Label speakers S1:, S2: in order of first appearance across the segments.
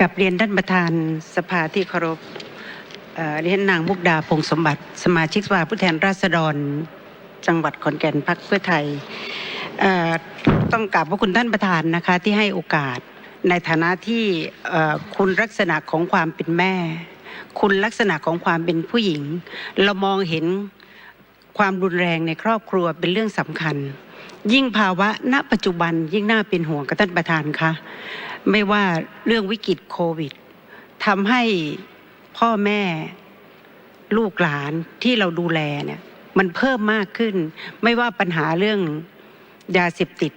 S1: กับเรียนท่านประธานสภาที่เคารพเรียนนางมุกดาพงสมบัติ สมาชิกสภาผู้แทนราษฎรจังหวัดขอนแก่นพักเพื่อไทยต้องกราบพระคุณท่านประธานนะคะที่ให้โอกาสในฐานะที่คุณลักษณะของความเป็นแม่ คุณลักษณะของความเป็นผู้หญิง เรามองเห็นความรุนแรงในครอบครัวเป็นเรื่องสำคัญ ยิ่งภาวะณปัจจุบันยิ่งน่าเป็นห่วงกับท่านประธานคะ ไม่ว่าเรื่องวิกฤตโควิดทำให้พ่อแม่ลูกหลานที่เราดูแลเนี่ยมันเพิ่มมากขึ้น ไม่ว่าปัญหาเรื่องยาเสพติด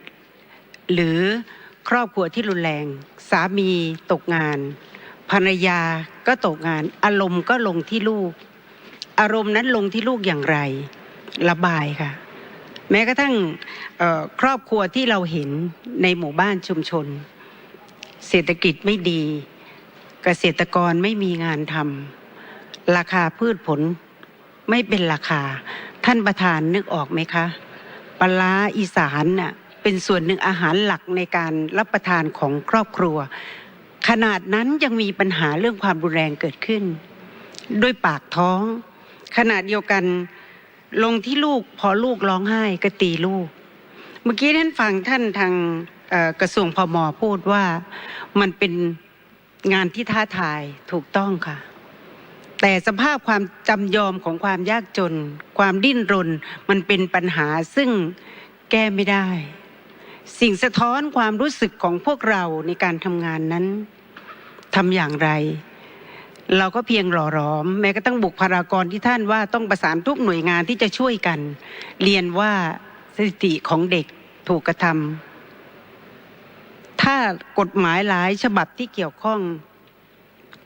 S1: หรือครอบครัวที่รุนแรง สามีตกงาน ภรรยาก็ตกงาน อารมณ์ก็ลงที่ลูก อารมณ์นั้นลงที่ลูกอย่างไร ระบายค่ะ แม้กระทั่งครอบครัวที่เราเห็นในหมู่บ้านชุมชน เศรษฐกิจไม่ดี เกษตรกรไม่มีงานทำราคาพืชผลไม่เป็นราคา ท่านประธานนึกออกไหมคะปลาอีสานน่ะเป็นส่วนหนึ่งอาหารหลักในการรับประทานของครอบครัว ขนาดนั้นยังมีปัญหาเรื่องความรุนแรงเกิดขึ้น ด้วยปากท้องขณะเดียวกันลงที่ลูกพอลูกร้องไห้ก็ตีลูก เมื่อกี้ท่านฟังท่านทาง กระทรวงพมพูดว่ามันเป็นงานที่ท้าทายถูกต้องค่ะ แต่สภาพความจำยอมของความยากจน ความดิ้นรน มันเป็นปัญหาซึ่งแก้ไม่ได้ สิ่งสะท้อนความรู้สึกของพวกเราในการทำงานนั้นทำอย่างไร เราก็เพียงหล่อหลอม แม้กระทั่งบุคลากรที่ท่านว่าต้องประสานทุกหน่วยงานที่จะช่วยกัน เรียนว่าสถิติของเด็กถูกกระทำ ถ้ากฎหมายหลายฉบับที่เกี่ยวข้อง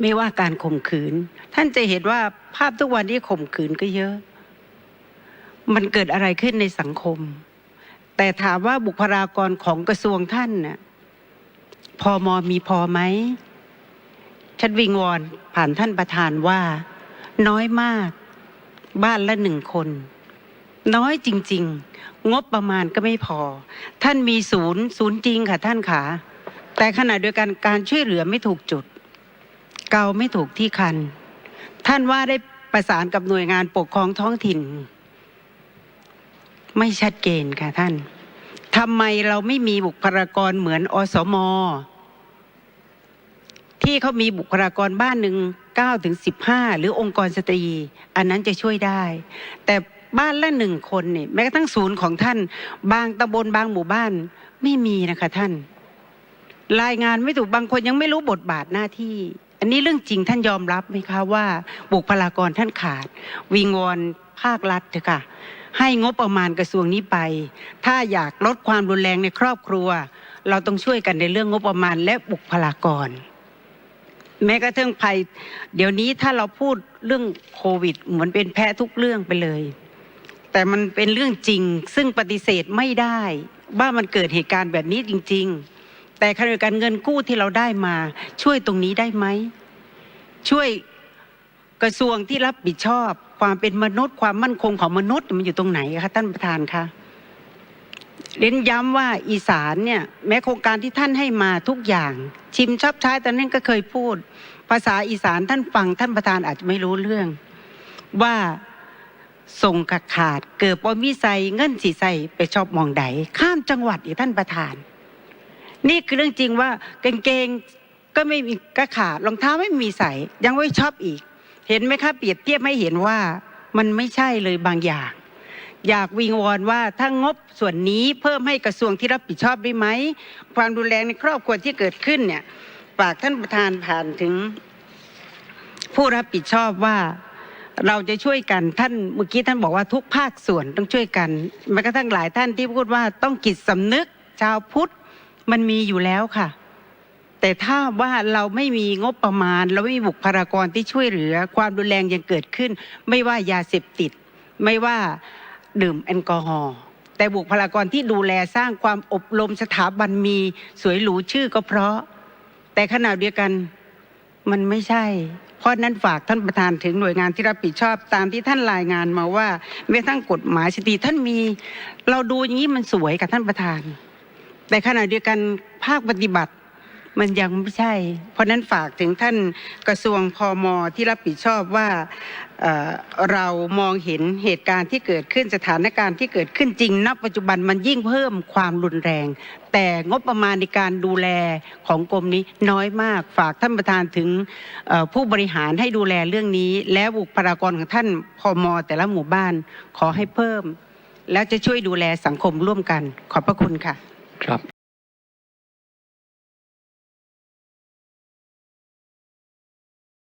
S1: ไม่ว่าการข่มขืน ท่านจะเห็นว่าภาพทุกวันที่ข่มขืนก็เยอะ มันเกิดอะไรขึ้นในสังคม แต่ถามว่าบุคลากรของกระทรวงท่านน่ะพอมอมีพอไหมชัดวิงวอนผ่านท่านประธานว่า น้อยมาก บ้านละหนึ่งคน น้อยจริง ๆ งบประมาณก็ไม่พอ ท่านมีศูนย์ศูนย์จริงค่ะท่านขาแต่ขณะเดียวกันการช่วยเหลือไม่ถูกจุด เกาไม่ถูกที่คัน ท่านว่าได้ประสานกับหน่วยงานปกครองท้องถิ่น ไม่ชัดเจนค่ะท่านทำไมเราไม่มีบุคลากรเหมือนอสมที่เขามีบุคลากรบ้านหนึ่ง9ถึง15 หรือองค์กรสตรี อันนั้นจะช่วยได้ แต่ บ้านละหนึ่งคนเนี่ยแม้กระทั่งศูนย์ของท่าน บางตำบลบางหมู่บ้านไม่มีนะคะท่าน รายงานไม่ถูกบางคนยังไม่รู้บทบาทหน้าที่ อันนี้เรื่องจริงท่านยอมรับไหมคะว่า บุคลากรท่านขาด วิงวอนภาครัฐเถอะค่ะให้งบประมาณกระทรวงนี้ไป ถ้าอยากลดความรุนแรงในครอบครัว เราต้องช่วยกันในเรื่องงบประมาณและบุคลากร แม้กระทั่งภัย เดี๋ยวนี้ถ้าเราพูดเรื่องโควิด เหมือนเป็นแพ้ทุกเรื่องไปเลย แต่มันเป็นเรื่องจริง ซึ่งปฏิเสธไม่ได้ว่ามันเกิดเหตุการณ์แบบนี้จริง ๆ แต่ขณะเดียวกันเงินกู้ที่เราได้มา ช่วยตรงนี้ได้ไหมช่วยกระทรวงที่รับผิดชอบ ความเป็นมนุษย์ความมั่นคงของมนุษย์มันอยู่ตรงไหนคะท่านประธานคะเน้นย้ำว่าอีสานเนี่ยแม้โครงการที่ท่านให้มาทุกอย่าง ชิมชอบใช้ตอนนั้นก็เคยพูด ภาษาอีสานท่านฟังท่านประธานอาจจะไม่รู้เรื่อง ว่า ส่งกักขาด เกิดว่าวิสัยเงินสีใสไปชอบมองใดข้ามจังหวัดอีกท่านประธาน นี่คือเรื่องจริงว่ากางเกงก็ไม่มีก็ขาดรองเท้าไม่มีใส่ยังไม่ชอบอีก เห็นไหมคะเปรียบเทียบให้เห็นว่ามันไม่ใช่เลยบางอย่าง อยากวิงวอนว่าถ้างบส่วนนี้เพิ่มให้กระทรวงที่รับผิดชอบได้ไหมความรุนแรงในครอบครัวที่เกิดขึ้นเนี่ยฝากท่านประธานผ่านถึงผู้รับผิดชอบว่า เราจะช่วยกันท่านเมื่อกี้ท่านบอกว่าทุกภาคส่วนต้องช่วยกันแม้กระทั่งหลายท่านที่พูดว่าต้องกิจสำนึกชาวพุทธมันมีอยู่แล้วค่ะ แต่ถ้าว่าเราไม่มีงบประมาณ เราไม่มีบุคลากรที่ช่วยเหลือ ความรุนแรงยังเกิดขึ้น ไม่ว่ายาเสพติด ไม่ว่าดื่มแอลกอฮอล์แต่บุคลากรที่ดูแลสร้างความอบรมสถาบันมีสวยหรูชื่อก็เพราะ แต่ขณะเดียวกัน มันไม่ใช่ เพราะนั้นฝากท่านประธานถึงหน่วยงานที่รับผิดชอบตามที่ท่านรายงานมาว่าแม้ทั้งกฎหมายสตรีท่านมี เราดูอย่างนี้มันสวยกับท่านประธาน แต่ขณะเดียวกันภาคปฏิบัติ มันยังไม่ใช่ เพราะนั้นฝากถึงท่านกระทรวงพอมที่รับผิดชอบว่าเเรามองเห็นเหตุการณ์ที่เกิดขึ้นสถานการณ์ที่เกิดขึ้นจริงณปัจจุบันมันยิ่งเพิ่มความรุนแรง แต่งบประมาณในการดูแลของกรมนี้น้อยมาก ฝากท่านประธานถึงผู้บริหารให้ดูแลเรื่องนี้ และบุคลากรของท่านพมแต่ละหมู่บ้านขอให้เพิ่ม แล้วจะช่วยดูแลสังคมร่วมกัน ขอบพระคุณค่ะ
S2: ครับ